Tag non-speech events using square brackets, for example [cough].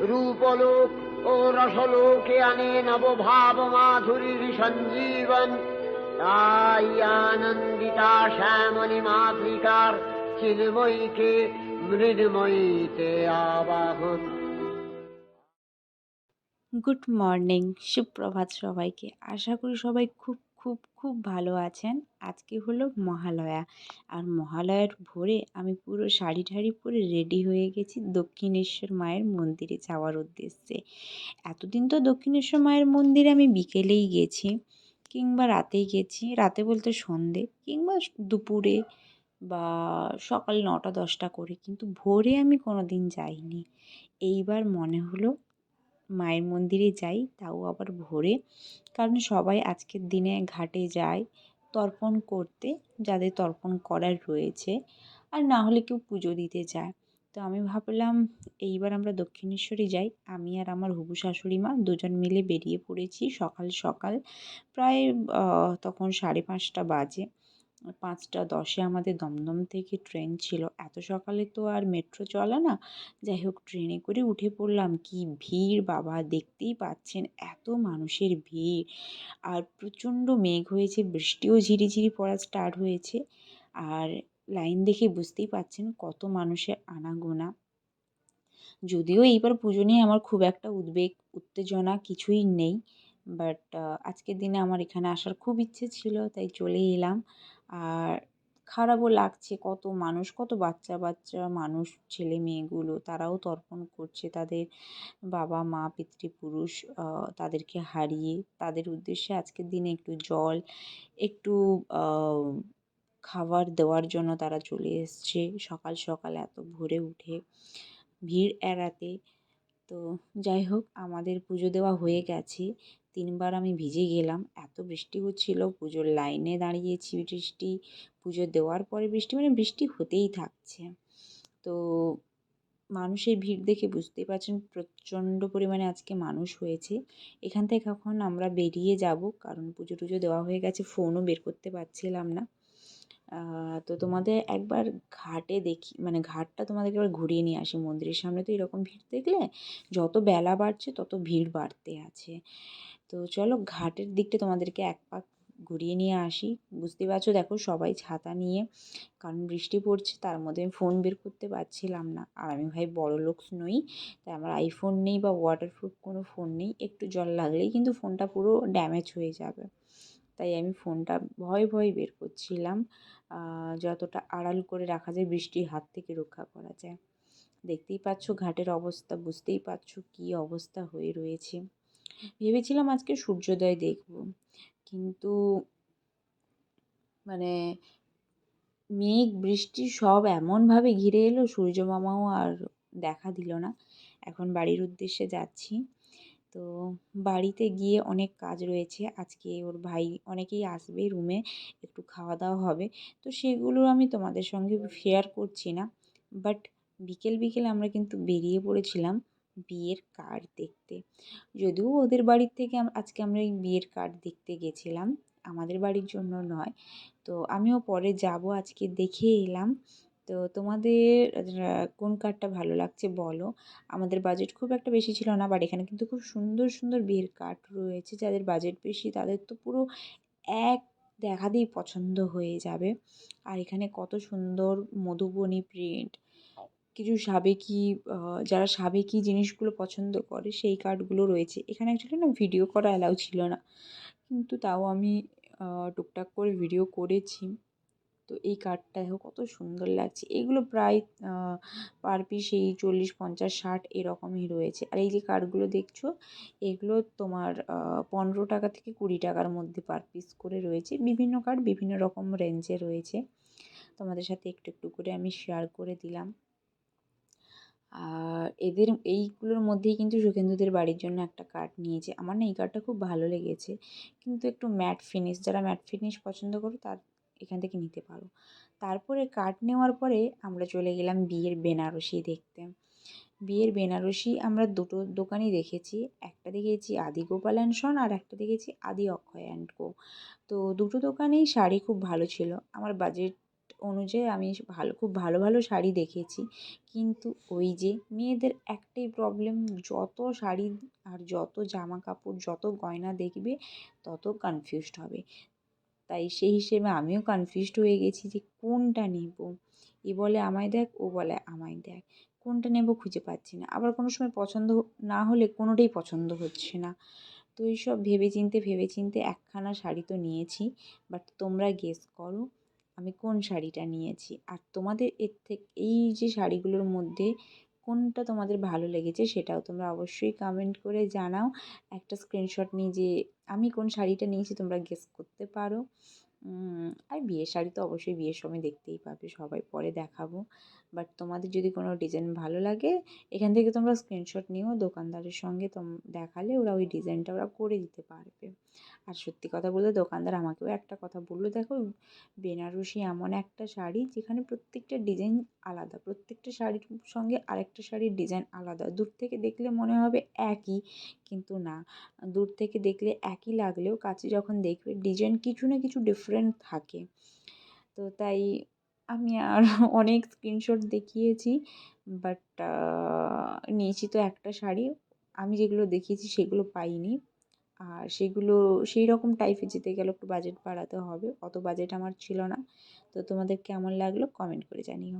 রূপলোক ও রসলোকে আনে নবভাব মাধুরীর সঞ্জীবন। তাই আনন্দিতা শ্যামণী মাতৃকার চিন্ময়ীকে মৃন্ময়ীতে আবাহন। গুড মর্নিং সুপ্রভাত সবাইকে। আশা করি সবাই খুব খুব খুব ভালো আছেন। আজকে হলো মহালয়া। আর মহালয়ার ভোরে আমি পুরো শাড়ি ঠাড়ি পরে রেডি হয়ে গেছি দক্ষিণেশ্বর মায়ের মন্দিরে যাওয়ার উদ্দেশ্যে। এতদিন তো দক্ষিণেশ্বর মায়ের মন্দিরে আমি বিকেলেই গেছি কিংবা রাতেই গেছি। রাতে বলতে সন্ধে কিংবা দুপুরে বা সকাল নটা দশটা করে। কিন্তু ভোরে আমি কোনো দিন যাইনি। এইবার মনে হলো মায়ের মন্দিরে যাই, তাও আবার ভোরে। কারণ সবাই আজকের দিনে ঘাটে যায় তর্পণ করতে, যাদের তর্পণ করার রয়েছে। আর না হলে কেউ পুজো দিতে যায়। তো আমি ভাবলাম, এইবার আমরা দক্ষিণেশ্বরে যাই। আমি আর আমার হবু শাশুড়ি মা দুজন মিলে বেরিয়ে পড়েছি সকাল সকাল। প্রায় তখন সাড়ে পাঁচটা বাজে। পাঁচটা দশে আমাদের দমদম থেকে ট্রেন ছিল। এত সকালে তো আর মেট্রো চলে না। যাই হোক, ট্রেনে করে উঠে পড়লাম। কি ভিড় বাবা, দেখতেই পাচ্ছেন এত মানুষের ভিড়। আর প্রচণ্ড মেঘ হয়েছে, বৃষ্টিও ঝিরিঝিরি পড়া স্টার্ট হয়েছে। আর লাইন দেখে বুঝতেই পাচ্ছেন কত মানুষের আনাগোনা। যদিও এইবার পুজো নিয়ে আমার খুব একটা উদ্বেগ, উত্তেজনা কিছুই নেই। বাট আজকের দিনে আমার এখানে আসার খুব ইচ্ছে ছিল, তাই চলে এলাম। আর খারাপও লাগছে, কত মানুষ, কত বাচ্চা বাচ্চা মানুষ, ছেলে মেয়েগুলো, তারাও তর্পণ করছে তাদের বাবা, মা, পিতৃপুরুষ তাদেরকে হারিয়ে। তাদের উদ্দেশ্যে আজকের দিনে একটু জল, একটু খাবার দেওয়ার জন্য তারা চলে এসছে। সকাল সকাল এত ভোরে উঠে ভিড় এড়াতে। তো যাই হোক, আমাদের পুজো দেওয়া হয়ে গেছে। তিনবার আমি ভিজে গেলাম। এত বৃষ্টি হচ্ছিল, পুজোর লাইনে দাঁড়িয়েছি বৃষ্টি, পুজো দেওয়ার পরে বৃষ্টি মানে বৃষ্টি হতেই থাকছে। তো মানুষের ভিড় দেখে বুঝতেই পারছেন প্রচণ্ড পরিমাণে আজকে মানুষ হয়েছে। এখান থেকে এখন আমরা বেরিয়ে যাব, কারণ পুজো টুজো দেওয়া হয়ে গেছে ফোনও বের করতে পারছিলাম না। তো তোমাদের একবার ঘাটে দেখি মানে ঘাটটা তোমাদেরকে একবার ঘুরিয়ে নিয়ে আসি। মন্দিরের সামনে তো এরকম ভিড় দেখলে যত বেলা বাড়ছে তত ভিড় বাড়তে আছে। তো চলো ঘাটের দিকটা তোমাদেরকে এক পাক ঘুরিয়ে নিয়ে আসি। বুঝতেই পারছ দেখো সবাই ছাতা নিয়ে কারণ বৃষ্টি পড়ছে, তার মধ্যে আমি ফোন বের করতে পারছিলাম না। আর আমি ভাই বড় লোক নই, তাই আমার আইফোন নেই বা ওয়াটারপ্রুফ কোনো ফোন নেই। একটু জল লাগলেই কিন্তু ফোনটা পুরো ড্যামেজ হয়ে যাবে। তাই আমি ফোনটা ভয় ভয় বের করছিলাম। যতটা আড়াল করে রাখা যায় বৃষ্টির হাত থেকে রক্ষা করা যায়। দেখতেই পাচ্ছ ঘাটের অবস্থা, বুঝতেই পারছ কী অবস্থা হয়ে রয়েছে। ভেবেছিলাম আজকে সূর্যোদয় দেখব, কিন্তু মানে মেঘ, বৃষ্টি সব এমনভাবে ঘিরে এলো সূর্য মামাও আর দেখা দিল না। এখন বাড়ির উদ্দেশ্যে যাচ্ছি। তো বাড়িতে গিয়ে অনেক কাজ রয়েছে। আজকে ওর ভাই অনেকেই আসবে রুমে, একটু খাওয়া দাওয়া হবে। তো সেগুলো আমি তোমাদের সঙ্গে শেয়ার করছি না। বাট বিকেল বিকেল আমরা কিন্তু বেরিয়ে পড়েছিলাম বিয়ের কার্ড দেখতে। যদিও ওদের বাড়ির থেকে আজকে আমরা এই বিয়ের কার্ড দেখতে গেছিলাম। আমাদের বাড়ির জন্য নয়। তো আমিও পরে যাব, আজকে দেখে এলাম। তো তোমাদের কোন কার্ডটা ভালো লাগছে বলো? আমাদের বাজেট খুব একটা বেশি ছিল না বাট এখানে কিন্তু খুব সুন্দর সুন্দর বিয়ের কার্ড রয়েছে। যাদের বাজেট বেশি, তাদের তো পুরো এক দেখাতেই পছন্দ হয়ে যাবে। আর এখানে কত সুন্দর মধুবনী প্রিন্ট কিছু সাবেকি যারা সাবেকি জিনিসগুলো পছন্দ করে, সেই কার্ডগুলো রয়েছে। এখানে অ্যাকচুয়ালি না ভিডিও করা অ্যালাউ ছিল না। কিন্তু তাও আমি টুকটাক করে ভিডিও করেছি। তো এই কার্ডটা দেখো কত সুন্দর লাগছে। এগুলো প্রায় পার পিস এই চল্লিশ, পঞ্চাশ, ষাট এরকমই রয়েছে। আর এই যে কার্ডগুলো দেখছ, এগুলো তোমার পনেরো টাকা থেকে কুড়ি টাকার মধ্যে পার পিস করে রয়েছে। বিভিন্ন কার্ড বিভিন্ন রকম রেঞ্জে রয়েছে। তোমাদের সাথে একটু একটু করে আমি শেয়ার করে দিলাম। আর এদের এইগুলোর মধ্যেই কিন্তু সুখেন্দুদের বাড়ির জন্য একটা কার্ড নিয়েছে। আমার না এই কার্ডটা খুব ভালো লেগেছে। কিন্তু একটু ম্যাট ফিনিশ যারা ম্যাট ফিনিশ পছন্দ করো তার এখান থেকে নিতে পারো। তারপরে কার্ড নেওয়ার পরে আমরা চলে গেলাম বিয়ের বেনারসি দেখতে। বিয়ের বেনারসি আমরা দুটো দোকানই দেখেছি। একটা দেখেছি আদি গোপাল অ্যান্ড সন আর একটা দেখেছি আদি অক্ষয় অ্যান্ড কো। তো দুটো দোকানেই শাড়ি খুব ভালো ছিল। আমার বাজেট অনুযায়ী আমি ভালো, খুব ভালো ভালো শাড়ি দেখেছি। কিন্তু ওই যে মেয়েদের একটাই প্রবলেম যত শাড়ি আর যত জামা কাপড়, যত গয়না দেখবে, তত কনফিউজড হবে। তাই সেই হিসেবে আমিও কনফিউজড হয়ে গেছি যে কোনটা নেব? এ বলে, আমায় দেখ, ও বলে, আমায় দেখ, কোনটা নেব খুঁজে পাচ্ছি না। আবার কোনো সময় পছন্দ না হলে কোনোটাই পছন্দ হচ্ছে না। তো এইসব ভেবে চিন্তে ভেবে চিন্তে একখানা শাড়ি তো নিয়েছি বাট তোমরা গেস করো, আমি কোন শাড়িটা নিয়েছি। আর তোমাদের এর থেকে, এই যে শাড়িগুলোর মধ্যে কোনটা তোমাদের ভালো লেগেছে সেটাও তোমরা অবশ্যই কমেন্ট করে জানাও। একটা স্ক্রিনশট নিয়ে যে আমি কোন শাড়িটা নিয়েছি তোমরা গেস করতে পারো। আর বিয়ের শাড়ি তো অবশ্যই বিয়ের সময় দেখতেই পাবে, সবাই পরে দেখাবো। বাট তোমাদের যদি কোনো ডিজাইন ভালো লাগে, এখান থেকে তোমরা স্ক্রিনশট নিও, দোকানদারের সঙ্গে তোম, দেখালে ওরা ওই ডিজাইনটা ওরা করে দিতে পারবে। আর সত্যি কথা বলতে দোকানদার আমাকেও একটা কথা বলল, দেখো, বেনারসি এমন একটা শাড়ি যেখানে প্রত্যেকটা ডিজাইন আলাদা, প্রত্যেকটা শাড়ির সঙ্গে আরেকটা শাড়ির ডিজাইন আলাদা। দূর থেকে দেখলে মনে হবে একই, কিন্তু না। দূর থেকে দেখলে একই লাগলেও কাছে যখন দেখবে ডিজাইন কিছু না কিছু ডিফারেন্ট থাকে। তো তাই আমি আর [laughs] অনেক স্ক্রিনশট দেখিয়েছি বাট নিয়েছি তো একটা শাড়ি। আমি যেগুলো দেখিয়েছি সেগুলো পাইনি। আর সেগুলো সেই রকম টাইপে যেতে গেলে একটু বাজেট বাড়াতে হবে। অত বাজেট আমার ছিল না। তো তোমাদের কেমন লাগল? কমেন্ট করে জানিও।